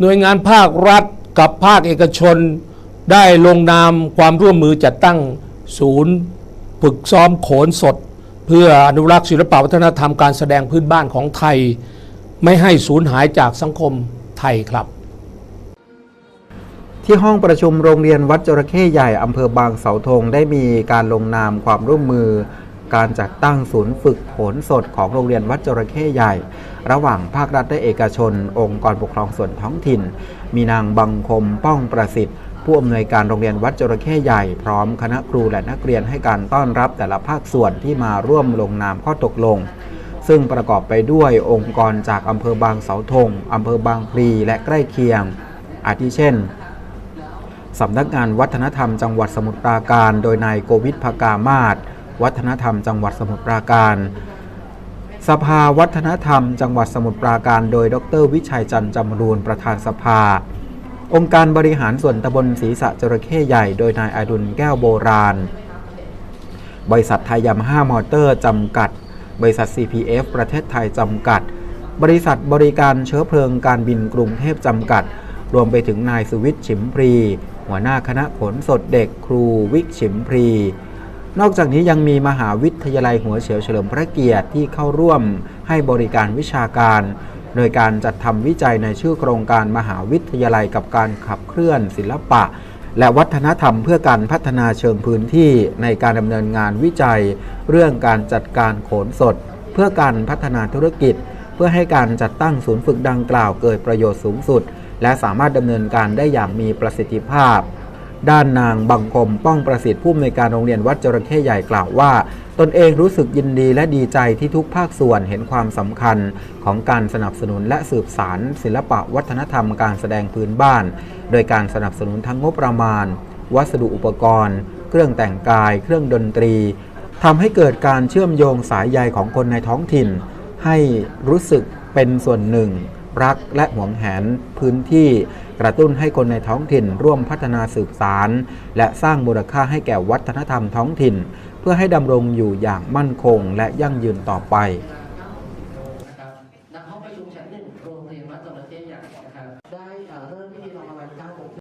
หน่วยงานภาครัฐกับภาคเอกชน ได้ลงนามความร่วมมือจัดตั้งศูนย์ฝึกซ้อมโขนสด เพื่ออนุรักษ์ศิลปวัฒนธรรมการแสดงพื้นบ้านของไทย ไม่ให้สูญหายจากสังคมไทยครับ ที่ห้องประชุมโรงเรียนวัดจระเข้ใหญ่อำเภอบางเสาธงได้มีการลงนามความร่วมมือ การจัดตั้งศูนย์ฝึกโขนสดของโรงเรียนวัดจระเข้ใหญ่ ระหว่างภาครัฐและเอกชน องค์กรปกครองส่วนท้องถิ่น มีนางบังคมป้องประสิทธิ์ผู้อำนวยการโรงเรียนวัดจระเข้ใหญ่พร้อมคณะครูและนักเรียนให้การต้อนรับแต่ละภาคส่วนที่มาร่วมลงนามข้อตกลง ซึ่งประกอบไปด้วยองค์กรจากอำเภอบางเสาธงอำเภอบางพลีและใกล้เคียง อาทิเช่นสำนักงานวัฒนธรรมจังหวัดสมุทรปราการ โดยนายโกวิทภากามาศ วัฒนธรรมจังหวัดสมุทรปราการ สภาวัฒนธรรมจังหวัดสมุทรปราการ โดย ดร วิชัยจันทร์จำรูนประธานสภา องค์การบริหารส่วนตำบลศรีสะจระเข้ใหญ่ โดยนายอดุลแก้วโบราณ บริษัทไทยยามาฮ่ามอเตอร์จำกัด บริษัท CPF ประเทศไทยจำกัด บริษัทบริการเชื้อเพลิงการบินกรุงเทพจำกัด รวมไปถึงนายสุวิทย์ฉิมพรีหัวหน้าคณะขนสดเด็กครูวิกฉิมพรี นอกจากนี้ยังมีมหาวิทยาลัยหัวเฉียวเฉลิมพระเกียรติที่เข้าร่วมให้บริการวิชาการ โดยการจัดทำวิจัยในชื่อโครงการมหาวิทยาลัยกับการขับเคลื่อนศิลปะ และวัฒนธรรมเพื่อการพัฒนาเชิงพื้นที่ในการดำเนินงานวิจัย เรื่องการจัดการโขนสด เพื่อการพัฒนาธุรกิจ เพื่อให้การจัดตั้งศูนย์ฝึกดังกล่าวเกิดประโยชน์สูงสุด และสามารถดำเนินการได้อย่างมีประสิทธิภาพ ด้านนางบังคมป้องประสิทธิ์ผู้อำนวยการโรงเรียนวัดจระเข้ใหญ่กล่าวว่า ตนเองรู้สึกยินดีและดีใจที่ทุกภาคส่วนเห็นความสำคัญของการสนับสนุนและสืบสารศิลปะวัฒนธรรมการแสดงพื้นบ้าน โดยการสนับสนุนทั้งงบประมาณ วัสดุอุปกรณ์ เครื่องแต่งกาย เครื่องดนตรีทำให้เกิดการเชื่อมโยงสายใยของคนในท้องถิ่น ให้รู้สึกเป็นส่วนหนึ่ง รักและหวงแหนพื้นที่ กระตุ้นให้คนในท้องถิ่นร่วมพัฒนาสืบสาร และสร้างมูลค่าให้แก่วัฒนธรรมท้องถิ่น เพื่อให้ดำรงอยู่อย่างมั่นคงและยั่งยืนต่อไปได้เริ่ม